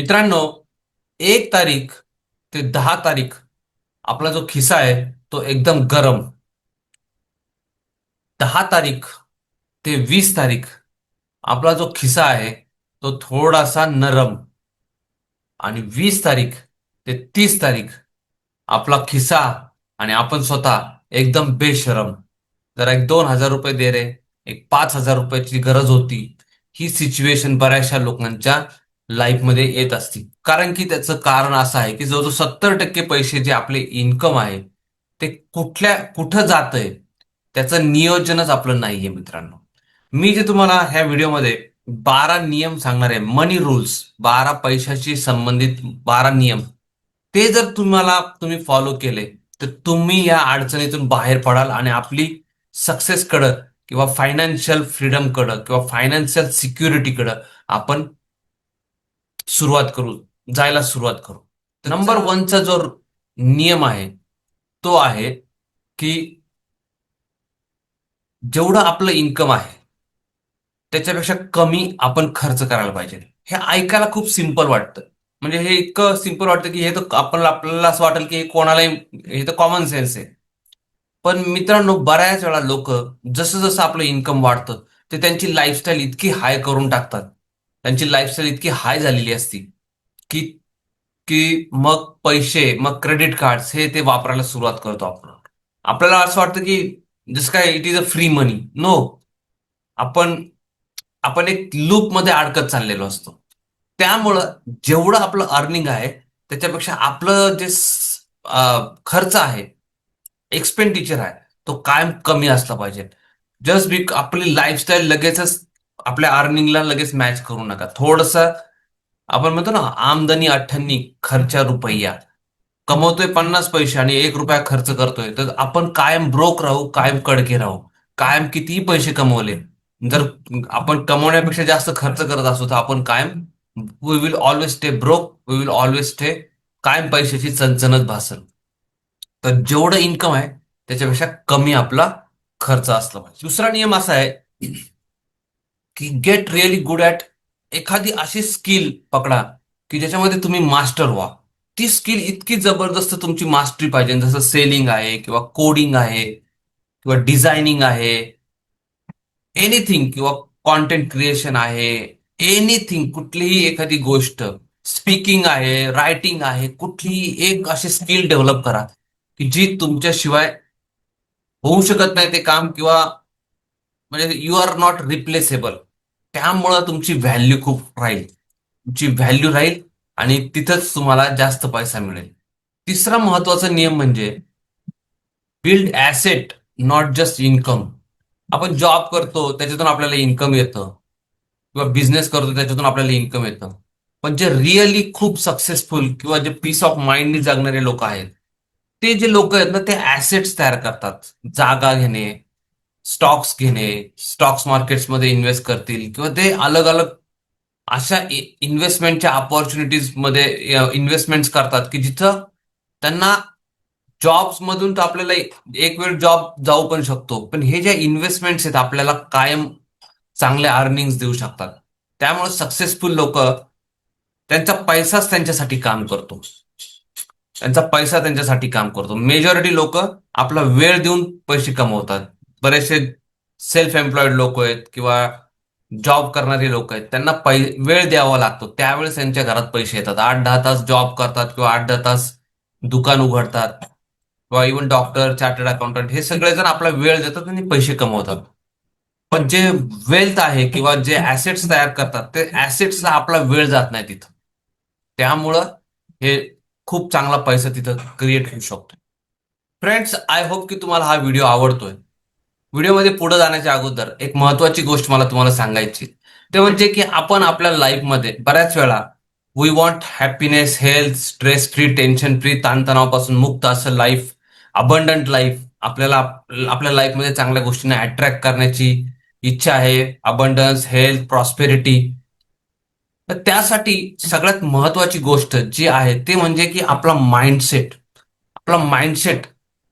मित्रांनो एक तारीख ते दहा तारीख आपला जो खिसा आहे तो एकदम गरम. दहा तारीख ते वीस तारीख आपला जो खिसा आहे तो थोडासा नरम. आणि वीस तारीख ते तीस तारीख आपला खिसा आणि आपण स्वतः एकदम बेशरम. जरा एक दोन हजार रुपये दे रे एक पाच हजार रुपयाची गरज होती. ही सिच्युएशन बऱ्याचशा लोकांच्या लाईफमध्ये येत असते कारण की त्याचं कारण असं आहे की जवळजवळ सत्तर टक्के पैसे जे आपले इन्कम आहे ते कुठल्या कुठं जात आहे त्याचं नियोजनच आपलं नाहीये मित्रांनो. मी जे तुम्हाला ह्या व्हिडिओमध्ये बारा नियम सांगणार आहे. मनी रूल्स बारा पैशाशी संबंधित बारा नियम. ते जर तुम्हाला तुम्ही फॉलो केले तर तुम्ही या अडचणीतून बाहेर पडाल आणि आपली सक्सेसकडं किंवा फायनान्शियल फ्रीडमकडं किंवा फायनान्शियल सिक्युरिटीकडं आपण सुरुवात करू जायला सुरुवात करू. नंबर वनचा जो नियम आहे तो आहे की जेवढं आपलं इन्कम आहे त्याच्यापेक्षा कमी आपण खर्च करायला पाहिजे. हे ऐकायला खूप सिंपल वाटतं. म्हणजे हे इतकं सिंपल वाटतं की हे तर आपण आपल्याला असं वाटेल की हे कोणालाही हे तर कॉमन सेन्स आहे. पण मित्रांनो बऱ्याच वेळा लोक जसं जसं आपलं इन्कम वाढतं ते त्यांची लाईफस्टाईल इतकी हाय करून टाकतात. त्यांची लाईफस्टाईल इतकी हाय झालेली असती की की मग पैसे मग क्रेडिट कार्ड हे ते वापरायला सुरुवात करतो आपण. आपल्याला असं वाटतं की जसं काय it is a free money no आपण आपण एक लूपमध्ये अडकत चाललेलो असतो. त्यामुळं जेवढं आपलं अर्निंग आहे त्याच्यापेक्षा आपलं जे खर्च आहे एक्सपेंडिचर आहे तो कायम कमी असला पाहिजे. जस्ट बी आपली लाईफस्टाईल लगेचच आपल्या अर्निंगला लगेच मॅच करू नका. थोडस आपण म्हणतो ना आमदनी अठ्ठ्याण्णी खर्चा रुपया. कमवतोय पन्नास पैसे आणि एक रुपया खर्च करतोय. तर आपण कायम ब्रोक राहू कायम कडके राहू. कायम कितीही पैसे कमवले जर आपण कमवण्यापेक्षा जास्त खर्च करत असू तर आपण कायम we will always stay broke we will always stay कायम पैशाची चणचणत भासल तर जेवढं इन्कम आहे त्याच्यापेक्षा कमी आपला खर्च असला पाहिजे. दुसरा नियम असा आहे की गेट रिअली गुड ॲट एखादी अशी स्किल पकडा की ज्याच्यामध्ये तुम्ही मास्टर व्हा. ती स्किल इतकी जबरदस्त तुमची मास्टरी पाहिजे. जसं सेलिंग आहे किंवा कोडिंग आहे किंवा डिझायनिंग आहे एनिथिंग किंवा कॉन्टेंट क्रिएशन आहे एनिथिंग कुठलीही एखादी गोष्ट स्पीकिंग आहे रायटिंग आहे कुठलीही एक अशी स्किल डेव्हलप करा की जी तुमच्याशिवाय होऊ शकत नाही ते काम किंवा म्हणजे यू आर नॉट रिप्लेसेबल त्यामुळं तुमची व्हॅल्यू खूप राहील. तुमची व्हॅल्यू राहील आणि तिथंच तुम्हाला जास्त पैसा मिळेल. तिसरा महत्त्वाचा नियम म्हणजे build asset not just income आपण जॉब करतो त्याच्यातून आपल्याला इन्कम येतं. किंवा बिझनेस करतो त्याच्यातून आपल्याला इन्कम येतं. पण जे रिअली खूप सक्सेसफुल किंवा जे पीस ऑफ माइंडनी जगणारे लोक आहेत ते जे लोक आहेत ना ते ऍसेट्स तयार करतात. जागा घेणे स्टॉक्स घेणे स्टॉक्स मार्केट्समध्ये इन्व्हेस्ट करतील किंवा ते अलग अलग अशा इन्व्हेस्टमेंटच्या अपॉर्च्युनिटीजमध्ये इन्व्हेस्टमेंट करतात की जिथं त्यांना जॉब्स मधून तर आपल्याला एक वेळ जॉब जाऊ पण शकतो. पण हे जे इन्व्हेस्टमेंट्स आहेत आपल्याला कायम चांगल्या अर्निंग देऊ शकतात. त्यामुळे सक्सेसफुल लोक त्यांचा पैसाच त्यांच्यासाठी काम करतो. त्यांचा पैसा त्यांच्यासाठी काम करतो. मेजॉरिटी लोक आपला वेळ देऊन पैसे कमवतात. बरेचसे सेल्फ एम्प्लॉईड लोक आहेत किंवा जॉब करणारे लोक आहेत त्यांना पै वेळ द्यावा लागतो. त्यावेळेस त्यांच्या घरात पैसे येतात. आठ दहा तास जॉब करतात किंवा आठ दहा तास दुकान उघडतात किंवा इव्हन डॉक्टर चार्टर्ड अकाउंटंट हे सगळेजण आपला वेळ देतात आणि पैसे कमवतात. पण जे वेल्थ आहे किंवा जे ऍसेट्स तयार करतात ते ऍसेट्सला आपला वेळ जात नाही तिथं. त्यामुळं हे खूप चांगला पैसा तिथं क्रिएट होऊ शकतो. फ्रेंड्स आय होप की तुम्हाला हा व्हिडिओ आवडतोय. व्हिडिओमध्ये पुढे जाण्याच्या अगोदर एक महत्वाची गोष्ट मला तुम्हाला सांगायची. ते म्हणजे की आपण आपल्या लाईफमध्ये बऱ्याच वेळा we want happiness health stress free tension free ताणतणावापासून मुक्त असं लाईफ अबंडंट लाईफ आपल्याला आपल्या लाईफमध्ये चांगल्या गोष्टींना अट्रॅक्ट करण्याची इच्छा आहे. अबंडन्स हेल्थ प्रॉस्पेरिटी तर त्यासाठी सगळ्यात महत्वाची गोष्ट जी आहे ते म्हणजे की आपला माइंडसेट आपला माइंडसेट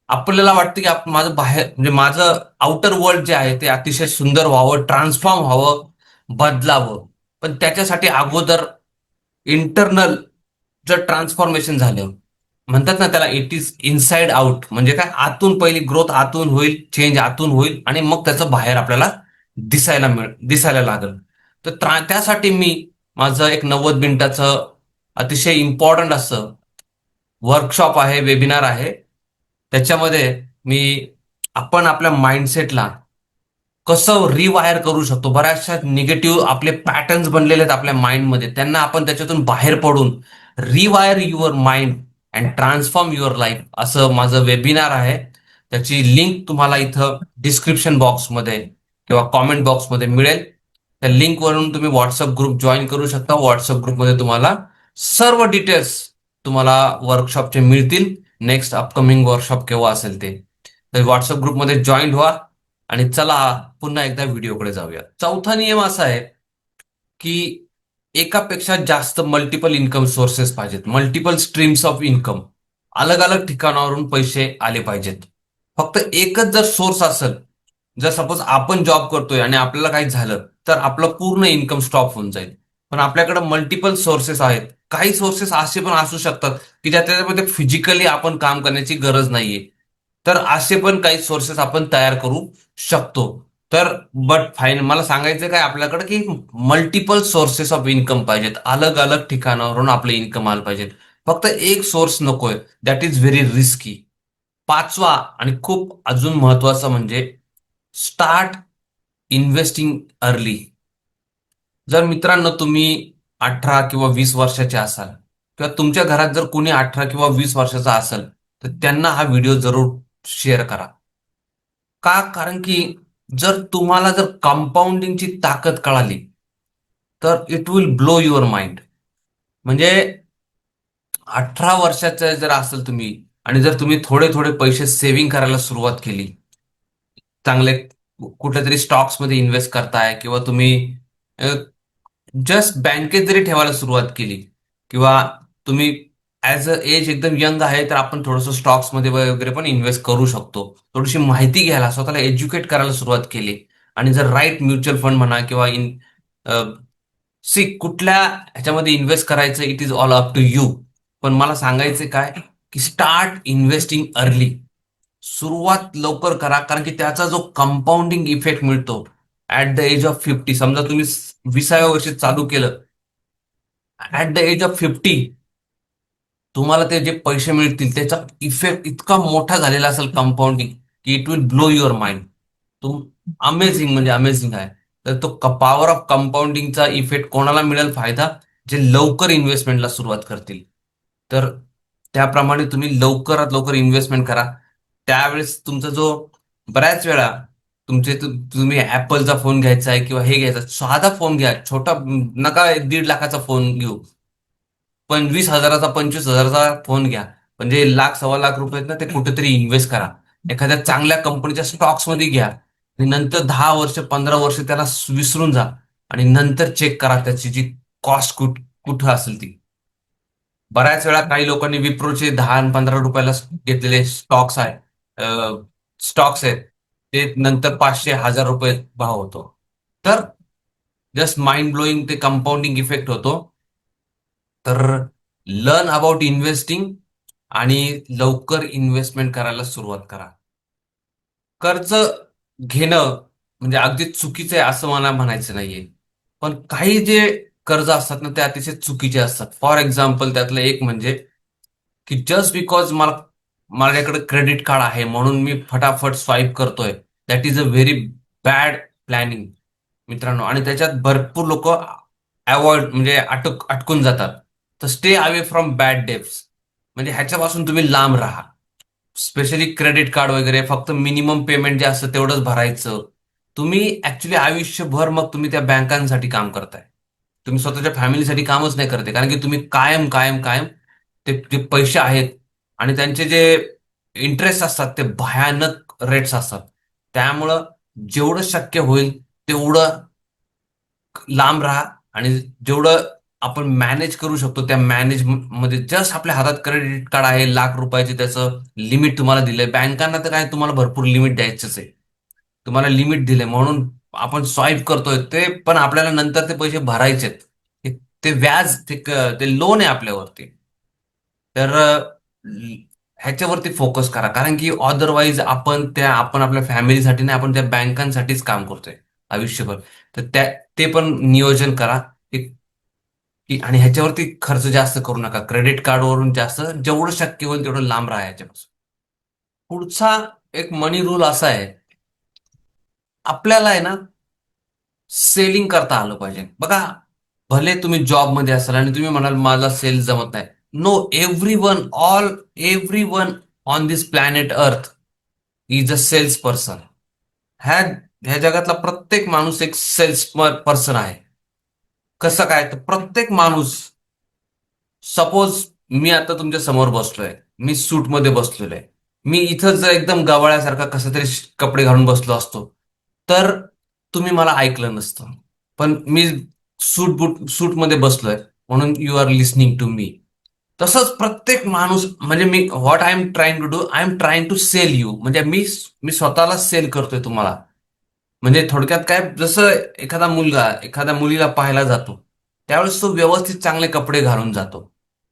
आपल्याला वाटतं की आप- माझं बाहेर म्हणजे माझं आउटर वर्ल्ड जे आहे ते अतिशय सुंदर व्हावं ट्रान्सफॉर्म व्हावं बदलावं. पण त्याच्यासाठी अगोदर इंटरनल जर ट्रान्सफॉर्मेशन झालं म्हणतात ना त्याला इट इज इनसाइड आउट म्हणजे काय? आतून पहिली ग्रोथ आतून होईल चेंज आतून होईल आणि मग त्याचं बाहेर आपल्याला दिसायला मिळ दिसायला लागल. तर त्यासाठी मी माझं एक नव्वद मिनिटाचं अतिशय इम्पॉर्टंट असं वर्कशॉप आहे वेबिनार आहे. त्याच्यामध्ये मी आपण आपल्या माइंडसेटला कसं रिवायर करू शकतो? बऱ्याचशा निगेटिव्ह आपले पॅटर्न्स बनलेले आहेत आपल्या माइंडमध्ये त्यांना आपण त्याच्यातून बाहेर पडून rewire your mind and transform your life असं माझं वेबिनार आहे. त्याची लिंक तुम्हाला इथं डिस्क्रिप्शन बॉक्समध्ये किंवा कॉमेंट बॉक्समध्ये मिळेल. त्या लिंकवरून तुम्ही व्हॉट्सअप ग्रुप जॉईन करू शकता. व्हॉट्सअप ग्रुपमध्ये तुम्हाला सर्व डिटेल्स तुम्हाला वर्कशॉपचे मिळतील. नेक्स्ट अपकमिंग वर्कशॉप केव्हा असेल ते? तर व्हॉट्सअप ग्रुपमध्ये जॉईन व्हा आणि चला पुन्हा एकदा व्हिडिओकडे जाऊया. चौथा नियम असा आहे की एकापेक्षा जास्त मल्टिपल इन्कम सोर्सेस पाहिजेत. मल्टिपल स्ट्रीम्स ऑफ इन्कम अलग अलग ठिकाणावरून पैसे आले पाहिजेत. फक्त एकच जर सोर्स असेल जर सपोज आपण जॉब करतोय आणि आपल्याला काही झालं तर आपलं पूर्ण इन्कम स्टॉप होऊन जाईल. पण आपल्याकडे मल्टिपल सोर्सेस आहेत काही सोर्सेस असे पण असू शकतात की ज्या त्याच्यामध्ये फिजिकली आपण काम करण्याची गरज नाहीये. तर असे पण काही सोर्सेस आपण तयार करू शकतो. तर बट फाईन मला सांगायचं काय आपल्याकडे की मल्टिपल सोर्सेस ऑफ इन्कम पाहिजेत. अलग अलग ठिकाणावरून आपले इन्कम आलं पाहिजेत. फक्त एक सोर्स नकोय. दॅट इज व्हेरी रिस्की पाचवा आणि खूप अजून महत्वाचं म्हणजे स्टार्ट इन्व्हेस्टिंग अर्ली जर मित्रांनो तुम्ही अठरा किंवा वीस वर्षाचे असाल किंवा तुमच्या घरात जर कोणी अठरा किंवा वीस वर्षाचा असेल तर त्यांना हा व्हिडिओ जरूर शेअर करा. का? कारण की जर तुम्हाला जर कंपाऊंडिंगची ताकद कळाली तर it will blow your mind म्हणजे अठरा वर्षाचं जर असेल तुम्ही आणि जर तुम्ही थोडे थोडे पैसे सेव्हिंग करायला सुरुवात केली चांगले कुठेतरी स्टॉक्समध्ये इन्व्हेस्ट करताय किंवा तुम्ही जस्ट बँकेत जरी ठेवायला सुरुवात केली किंवा तुम्ही ऍज अ एज एकदम यंग आहे तर आपण थोडंसं स्टॉक्समध्ये वगैरे पण इन्व्हेस्ट करू शकतो. थोडीशी माहिती घ्यायला स्वतःला एज्युकेट करायला सुरुवात केली. आणि जर राईट म्युच्युअल फंड म्हणा किंवा इन सी कुठल्या ह्याच्यामध्ये इन्व्हेस्ट करायचं it is all up to you पण मला सांगायचं काय की स्टार्ट इन्व्हेस्टिंग अर्ली सुरुवात लवकर करा कारण की त्याचा जो कंपाऊंडिंग इफेक्ट मिळतो at the age of fifty समजा तुम्ही विसाव्या वर्षी चालू केलं. At the age of fifty तुम्हाला ते जे पैसे मिळतील त्याचा इफेक्ट इतका मोठा झालेला असेल कंपाऊंडिंग की it will blow your mind तुम अमेझिंग म्हणजे अमेझिंग आहे. तर तो पॉवर ऑफ कंपाऊंडिंगचा इफेक्ट कोणाला मिळेल फायदा? जे लवकर इन्व्हेस्टमेंटला सुरुवात करतील. तर त्याप्रमाणे तुम्ही लवकरात लवकर इन्व्हेस्टमेंट करा. त्यावेळेस तुमचा जो बऱ्याच वेळा तुमचे तु- तुम्ही ऍपलचा फोन घ्यायचा आहे किंवा हे घ्यायचा साधा फोन घ्या छोटा नका एक दीड लाखाचा फोन घेऊ. पण वीस हजाराचा पंचवीस हजाराचा फोन घ्या. म्हणजे लाख सव्वा लाख रुपये आहेत ना ते कुठेतरी इन्व्हेस्ट करा. एखाद्या चांगल्या कंपनीच्या स्टॉक्समध्ये घ्या. आणि नंतर दहा वर्ष पंधरा वर्ष त्याला विसरून जा. आणि नंतर चेक करा त्याची जी कॉस्ट कुठ कुठं असेल ती. बऱ्याच वेळा काही लोकांनी विप्रोचे दहा आणि पंधरा रुपयाला घेतलेले स्टॉक्स आहे. स्टॉक्स आहेत. ते नंतर पाचशे हजार रुपये भाव होतो. तर जस्ट माइंड ब्लोईंग ते कंपाऊंडिंग इफेक्ट होतो. तर लर्न अबाउट इन्व्हेस्टिंग आणि लवकर इन्व्हेस्टमेंट करायला सुरुवात करा. कर्ज घेणं म्हणजे अगदी चुकीचं आहे असं मला म्हणायचं नाहीये. पण काही जे कर्ज असतात ना ते अतिशय चुकीचे असतात. फॉर एक्झाम्पल त्यातलं एक म्हणजे की जस्ट बिकॉज मला माझ्याकडे क्रेडिट कार्ड आहे म्हणून मी फटाफट स्वाईप करतोय. That is a very bad planning मित्रांनो. आणि त्याच्यात भरपूर लोक अवॉइड म्हणजे अटक अटकून जातात. तर stay away from bad debts म्हणजे ह्याच्यापासून तुम्ही लांब राहा. स्पेशली क्रेडिट कार्ड वगैरे फक्त मिनिमम पेमेंट जे असतं तेवढंच भरायचं. तुम्ही ऍक्च्युली आयुष्यभर मग तुम्ही त्या बँकांसाठी काम करताय. तुम्ही स्वतःच्या फॅमिलीसाठी कामच नाही करते कारण की तुम्ही कायम कायम कायम ते जे पैसे आहेत. आणि त्यांचे जे इंटरेस्ट असतात ते भयानक रेट्स असतात. त्यामुळं जेवढं शक्य होईल तेवढं लांब राहा आणि जेवढं आपण मॅनेज करू शकतो त्या मॅनेजमध्ये जस्ट आपल्या हातात क्रेडिट कार्ड आहे लाख रुपयाचे त्याचं लिमिट तुम्हाला दिलंय. बँकांना तर काय तुम्हाला भरपूर लिमिट द्यायचंच आहे. तुम्हाला लिमिट दिले म्हणून आपण स्वाईप करतोय ते पण आपल्याला नंतर ते पैसे भरायचेत. ते व्याज ते ते लोन आहे आपल्यावरती. तर ह्याच्यावरती फोकस करा. कारण की अदरवाईज आपण त्या आपण आपल्या फॅमिलीसाठी नाही आपण त्या बँकांसाठीच काम करतोय आयुष्यभर. तर त्या ते पण नियोजन करा. की आणि ह्याच्यावरती खर्च जास्त करू नका. क्रेडिट कार्डवरून जास्त जेवढं शक्य होईल तेवढं लांब राहा याच्यापासून पुढचा एक मनी रूल असा आहे आपल्याला आहे ना सेलिंग करता आलं पाहिजे. बघा भले तुम्ही जॉबमध्ये असाल आणि तुम्ही म्हणाल मला सेल जमत नाही. No everyone all everyone on this planet earth is a sales person ह्या ह्या जगातला प्रत्येक माणूस एक सेल्स पर्सन आहे. कसं काय? तर प्रत्येक माणूस सपोज मी आता तुमच्यासमोर बसलोय. मी सूटमध्ये बसलेलो आहे. मी इथं जर एकदम गवाळ्यासारखा कसं तरी कपडे घालून बसलो असतो तर तुम्ही मला ऐकलं नसतं. पण मी सूट बूट सूटमध्ये बसलोय म्हणून you are listening to me तसंच प्रत्येक माणूस म्हणजे मी what I am trying to do I am trying to sell you म्हणजे मी मी स्वतःला सेल करतोय तुम्हाला. म्हणजे थोडक्यात काय जसं एखादा मुलगा एखाद्या मुलीला पाहायला जातो त्यावेळेस तो व्यवस्थित चांगले कपडे घालून जातो.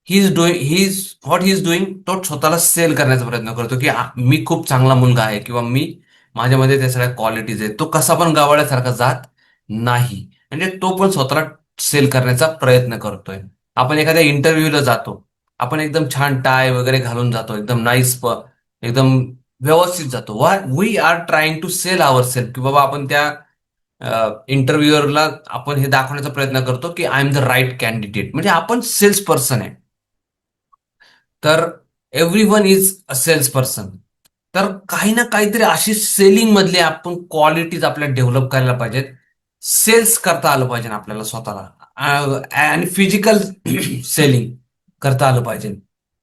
He is doing he is what he is doing तो स्वतःला सेल करण्याचा प्रयत्न करतो की मी खूप चांगला मुलगा आहे किंवा मी माझ्यामध्ये त्या सगळ्या क्वालिटीज आहेत. तो कसा पण गावाड्यासारखा जात नाही. म्हणजे तो पण स्वतःला सेल करण्याचा प्रयत्न करतोय. आपण एखाद्या इंटरव्ह्यूला जातो. आपण एकदम छान टाय वगैरे घालून जातो एकदम नाईस एकदम व्यवस्थित जातो. Why we are trying to sell our self की बाबा आपण त्या इंटरव्ह्युअरला आपण हे दाखवण्याचा प्रयत्न करतो की I am the right candidate म्हणजे आपण सेल्स पर्सन आहे. तर everyone is a sales person तर काही ना काहीतरी अशी सेलिंग मधले आपण क्वालिटीज आपल्याला डेव्हलप करायला पाहिजेत. सेल्स करता आलं पाहिजे आपल्याला स्वतःला. आणि फिजिकल सेलिंग करता आलं पाहिजे.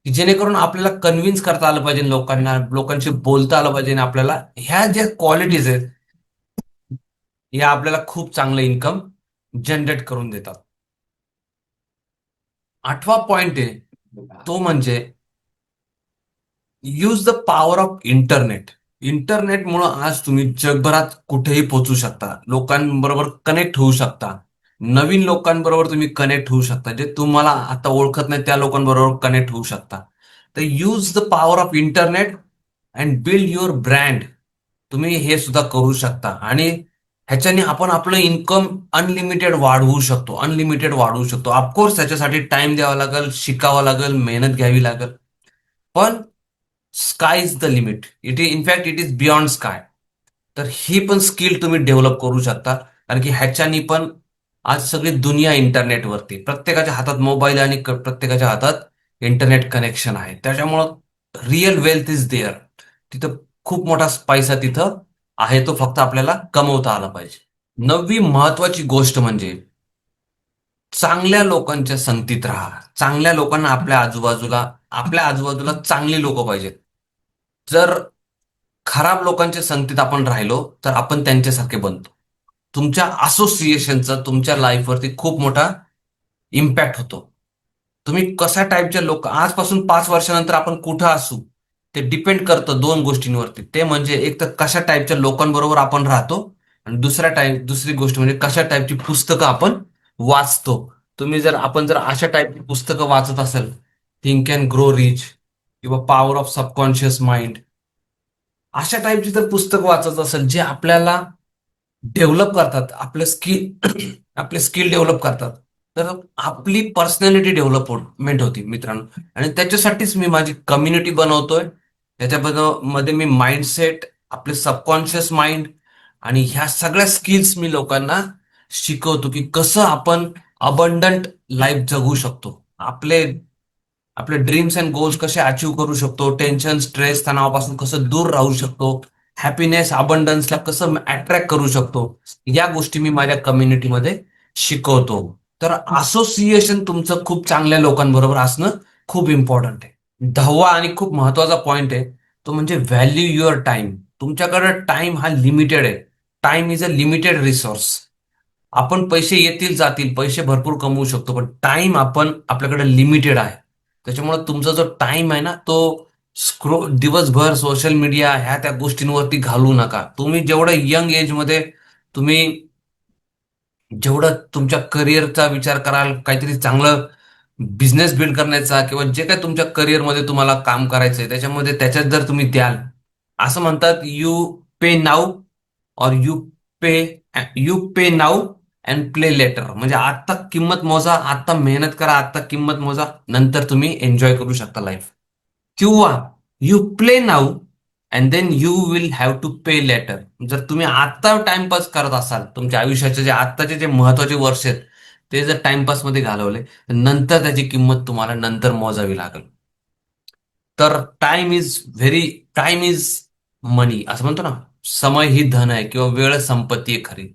की जेणेकरून आपल्याला कन्व्हिन्स करता आलं पाहिजे लोकांना लोकांशी बोलता आलं पाहिजे आपल्याला ह्या ज्या क्वालिटीज आहेत या आपल्याला खूप चांगलं इन्कम जनरेट करून देतात. आठवा पॉइंट आहे तो म्हणजे use the power of internet इंटरनेटमुळं आज तुम्ही जगभरात कुठेही पोहोचू शकता. लोकांबरोबर कनेक्ट होऊ शकता. नवीन लोकांबरोबर तुम्ही कनेक्ट होऊ शकता. जे तुम्हाला आता ओळखत नाही त्या लोकांबरोबर कनेक्ट होऊ शकता. तर use the power of internet and build your brand तुम्ही हे सुद्धा करू शकता. आणि ह्याच्याने आपण आपलं इन्कम अनलिमिटेड वाढवू शकतो. अनलिमिटेड वाढवू शकतो. ऑफकोर्स त्याच्यासाठी टाइम द्यावा लागेल शिकावं लागेल मेहनत घ्यावी लागेल. पण sky is the limit it is in fact it is beyond sky तर ही पण स्किल तुम्ही डेव्हलप करू शकता. कारण की ह्याच्यानी पण आज सगळी दुनिया इंटरनेटवरती प्रत्येकाच्या हातात मोबाईल आणि प्रत्येकाच्या हातात इंटरनेट कनेक्शन आहे. त्याच्यामुळं रिअल वेल्थ इज देअर तिथं खूप मोठा पैसा तिथं आहे. तो फक्त आपल्याला कमवता आला पाहिजे. नववी महत्वाची गोष्ट म्हणजे चांगल्या लोकांच्या संगतीत राहा. चांगल्या लोकांना आपल्या आजूबाजूला आपल्या आजूबाजूला चांगली लोक पाहिजेत. जर खराब लोकांच्या संगतीत आपण राहिलो तर आपण त्यांच्यासारखे बनतो. तुमच्या असोसिएशनचा तुमच्या लाईफवरती खूप मोठा इम्पॅक्ट होतो. तुम्ही कशा टाईपचे लोक आजपासून पाच वर्षानंतर आपण कुठं असू ते डिपेंड करतं दोन गोष्टींवरती. ते म्हणजे एक तर कशा टाईपच्या लोकांबरोबर आपण राहतो आणि दुसऱ्या टाईप दुसरी गोष्ट म्हणजे कशा टाईपची पुस्तकं आपण वाचतो. तुम्ही जर आपण जर अशा टाईपची पुस्तकं वाचत असेल थिंक अँड ग्रो रिच किंवा पॉवर ऑफ सबकॉन्शियस माइंड अशा टाईपची जर पुस्तकं वाचत असेल जे आपल्याला डेव्हलप करतात आपलं स्किल आपले स्किल डेव्हलप करतात. तर आपली पर्सनॅलिटी डेव्हलपमेंट होती मित्रांनो. आणि त्याच्यासाठीच मी माझी कम्युनिटी बनवतोय. त्याच्याबद्दलमध्ये मी माइंडसेट आपले सबकॉन्शियस माइंड आणि ह्या सगळ्या स्किल्स मी लोकांना शिकवतो की कसं आपण अबंडंट लाईफ जगू शकतो. आपले आपले ड्रीम्स अँड गोल्स कसे अचीव करू शकतो टेन्शन स्ट्रेस तणावापासून कसं दूर राहू शकतो. हॅपीनेस अबंडन्सला कसं अट्रॅक्ट करू शकतो? या गोष्टी मी माझ्या कम्युनिटीमध्ये शिकवतो. तर असोसिएशन तुमचं खूप चांगल्या लोकांबरोबर असणं खूप इम्पॉर्टंट आहे. दहावा आणि खूप महत्त्वाचा पॉइंट आहे तो म्हणजे व्हॅल्यू युअर टाइम तुमच्याकडे टाइम हा लिमिटेड आहे. Time is a limited resource आपण पैसे येतील जातील पैसे भरपूर कमवू शकतो पण टाइम आपण आपल्याकडे लिमिटेड आहे. त्याच्यामुळे तुमचा जो टाइम आहे ना तो स्क्रो दिवसभर सोशल मीडिया ह्या त्या गोष्टींवरती घालू नका. तुम्ही जेवढं यंग एजमध्ये तुम्ही जेवढं तुमच्या करिअरचा विचार कराल काहीतरी चांगलं बिझनेस बिल्ड करण्याचा किंवा जे काय तुमच्या करिअरमध्ये तुम्हाला काम करायचंय त्याच्यामध्ये त्याच्यात जर तुम्ही द्याल असं म्हणतात यू पे नाऊ और you pay you pay now and play later म्हणजे आत्ता किंमत मोजा आत्ता मेहनत करा आत्ता किंमत मोजा नंतर तुम्ही एन्जॉय करू शकता लाईफ किंवा you play now and then you will have to pay later जर तुम्ही आत्ता टाइमपास करत असाल तुमच्या आयुष्याचे जे आत्ताचे जे महत्त्वाचे वर्ष आहेत ते जर टाइमपासमध्ये घालवले तर नंतर त्याची किंमत तुम्हाला नंतर मोजावी लागेल. तर time is very time is money असं म्हणतो ना समय ही धन आहे किंवा वेळ संपत्ती आहे खरी.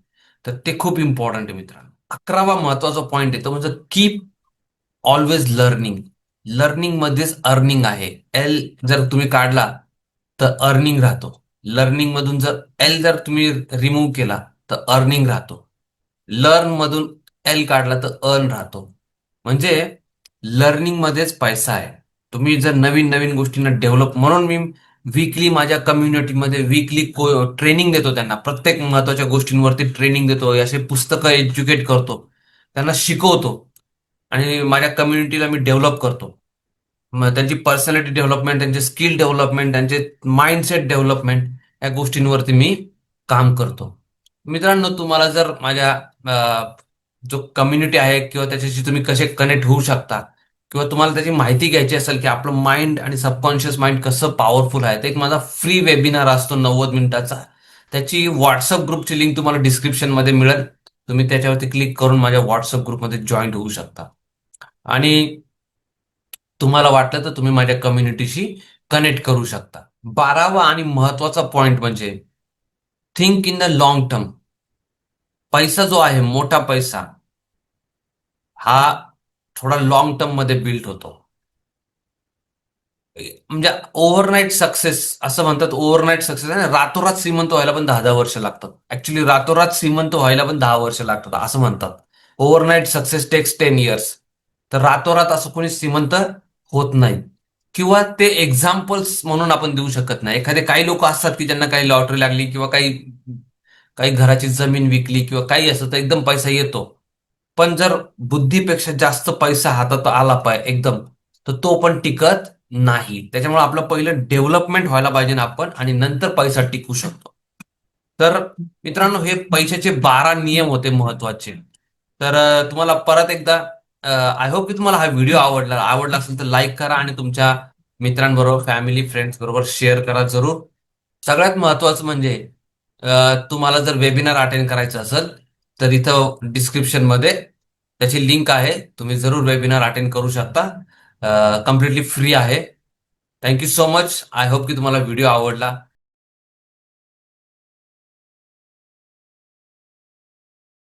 तर ते खूप इम्पॉर्टंट आहे मित्रांनो. अकरावा महत्त्वाचा पॉईंट आहे तो म्हणजे कीप ऑलवेज लर्निंग लर्निंग मध्येच अर्निंग आहे. एल जर तुम्ही काढला तर अर्निंग राहतो. लर्निंग मधून जर एल जर तुम्ही रिमूव्ह केला तर अर्निंग राहतो. लर्न मधून एल काढला तर अर्न राहतो. म्हणजे लर्निंग मध्येच पैसा आहे. तुम्ही जर नवीन नवीन गोष्टींना डेव्हलप म्हणून मी वीकली माझ्या कम्युनिटीमध्ये वीकली ट्रेनिंग देतो त्यांना. प्रत्येक महत्त्वाच्या गोष्टींवरती ट्रेनिंग देतो. असे पुस्तकं एज्युकेट करतो. त्यांना शिकवतो. आणि माझ्या कम्युनिटीला मी डेव्हलप करतो. त्यांची पर्सनॅलिटी डेव्हलपमेंट त्यांचे स्किल डेव्हलपमेंट त्यांचे माइंडसेट डेव्हलपमेंट या गोष्टींवरती मी काम करतो. मित्रांनो तुम्हाला जर माझ्या जो कम्युनिटी आहे किंवा त्याच्याशी तुम्ही कसे कनेक्ट होऊ शकता किंवा तुम्हाला त्याची माहिती घ्यायची असेल की आपलं माइंड आणि सबकॉन्शियस माइंड कसं पॉवरफुल आहे तर एक माझा फ्री वेबिनार असतो नव्वद मिनिटाचा. त्याची व्हॉट्सअप ग्रुपची लिंक तुम्हाला डिस्क्रिप्शनमध्ये मिळेल. तुम्ही त्याच्यावरती क्लिक करून माझ्या व्हॉट्सअप ग्रुपमध्ये जॉईन होऊ शकता. आणि तुम्हाला वाटलं तर तुम्ही माझ्या कम्युनिटीशी कनेक्ट करू शकता. बारावा आणि महत्त्वाचा पॉइंट म्हणजे think in the long term पैसा जो आहे मोठा पैसा हा थोडा लॉंग टर्ममध्ये बिल्ड होतो. म्हणजे ओव्हरनाईट सक्सेस असं म्हणतात ओव्हरनाईट सक्सेस आहे रातोरात श्रीमंत व्हायला पण दहा दहा वर्ष लागतात. ऍक्च्युली रातोरात श्रीमंत व्हायला पण दहा वर्ष लागतात असं म्हणतात. Overnight success takes ten years तर रातोरात असं कोणी श्रीमंत होत नाही. किंवा ते एक्झाम्पल्स म्हणून आपण देऊ शकत नाही. एखादे काही लोक असतात की ज्यांना काही लॉटरी लागली किंवा काही काही घराची जमीन विकली किंवा काही असं तर एकदम पैसा येतो. पण जर बुद्धीपेक्षा जास्त पैसा हातात आला पाय एकदम तर तो पण टिकत नाही. त्याच्यामुळे आपलं पहिलं डेव्हलपमेंट व्हायला पाहिजे ना आपण आणि नंतर पैसा टिकू शकतो. तर मित्रांनो हे पैशाचे बारा नियम होते महत्त्वाचे तर तुम्हाला परत एकदा आय होप की तुम्हाला हा व्हिडिओ आवडला. आवडला असेल तर लाईक करा आणि तुमच्या मित्रांबरोबर फॅमिली फ्रेंड्स बरोबर शेअर करा जरूर. सगळ्यात महत्वाचं म्हणजे तुम्हाला जर वेबिनार अटेंड करायचं असेल तर इथं डिस्क्रिप्शनमध्ये त्याची लिंक आहे. तुम्ही जरूर वेबिनार अटेंड करू शकता. कम्प्लिटली फ्री आहे. Thank you so much I hope की तुम्हाला व्हिडिओ आवडला.